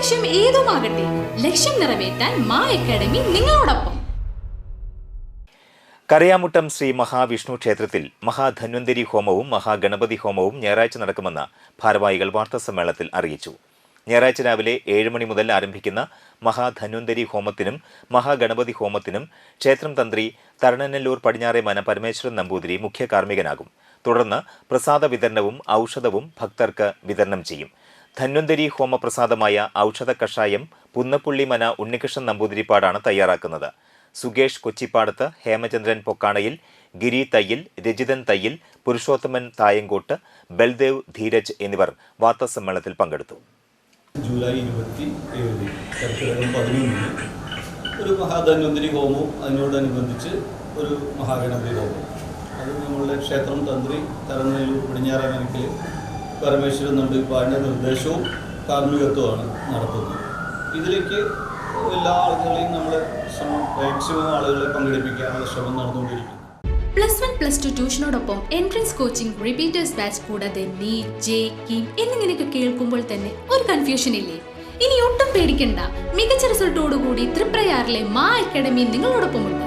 ലക്ഷ്യം ഏതുമാകട്ടെ ലക്ഷ്യം നിറവേറ്റാൻ മാ അക്കാഡമി നിങ്ങളോടൊപ്പം. കരയാമുട്ടം ശ്രീ മഹാവിഷ്ണു ക്ഷേത്രത്തിൽ മഹാധന്വന്തരി ഹോമവും മഹാഗണപതി ഹോമവും ഞായറാഴ്ച നടക്കുമെന്ന് ഭാരവാഹികൾ വാർത്താസമ്മേളനത്തിൽ അറിയിച്ചു. ഞായറാഴ്ച രാവിലെ ഏഴ് മണി മുതൽ ആരംഭിക്കുന്ന മഹാധന്വന്തരി ഹോമത്തിനും മഹാഗണപതി ഹോമത്തിനും ക്ഷേത്രം തന്ത്രി തരണനല്ലൂർ പടിഞ്ഞാറെ മന പരമേശ്വരൻ നമ്പൂതിരി മുഖ്യ കാർമ്മികനാകും. തുടർന്ന് പ്രസാദ വിതരണവും ഔഷധവും ഭക്തർക്ക് വിതരണം ചെയ്യും. ധന്വന്തരി ഹോമപ്രസാദമായ ഔഷധ കഷായം പുന്നപ്പുള്ളി മന ഉണ്ണികൃഷ്ണൻ നമ്പൂതിരിപ്പാടാണ് തയ്യാറാക്കുന്നത്. സുകേഷ് കൊച്ചിപ്പാടത്ത് ഹേമചന്ദ്രൻ പൊക്കാണയിൽ ഗിരി തയ്യിൽ രജിതൻ തയ്യിൽ പുരുഷോത്തമൻ തായങ്കോട്ട് ബൽദേവ് ധീരജ് എന്നിവർ വാർത്താസമ്മേളനത്തിൽ പങ്കെടുത്തു. ജൂലൈ ഇരുപത്തി ഏഴ് കർക്കിടകം ഒരു മഹാധന്വന്തരി ഹോമവും അതിനോടനുബന്ധിച്ച് ഒരു മഹാഗണപതി ഹോമം അത് നമ്മളുടെ ക്ഷേത്രം തന്ത്രി തരനെല്ലൂർ പടിഞ്ഞാറമനക്കിൽ പരമേശ്വരൻ നമ്പിപ്പാടിന്റെ നിർദ്ദേശവും കാർമ്മികത്വമാണ് നടത്തുന്നത്. ഇതിലേക്ക് എല്ലാ ആളുകളെയും നമ്മൾ മാക്സിമം ആളുകളെ പങ്കെടുപ്പിക്കാനുള്ള ശ്രമം നടന്നുകൊണ്ടിരിക്കുന്നു. പ്ലസ് വൺ പ്ലസ് ടു ട്യൂഷനോടൊപ്പം എൻട്രൻസ് കോച്ചിംഗ് റിപ്പീറ്റേഴ്സ് ബാച്ച് കൂടാതെ നീറ്റ് ജെ കീം എന്നിങ്ങനെയൊക്കെ കേൾക്കുമ്പോൾ തന്നെ ഒരു കൺഫ്യൂഷൻ ഇല്ലേ? ഇനി ഒട്ടും പേടിക്കണ്ട. മികച്ച റിസൾട്ടോടുകൂടി തൃപ്രയാറിലെ മാ അക്കാഡമി നിങ്ങളോടൊപ്പമുണ്ട്.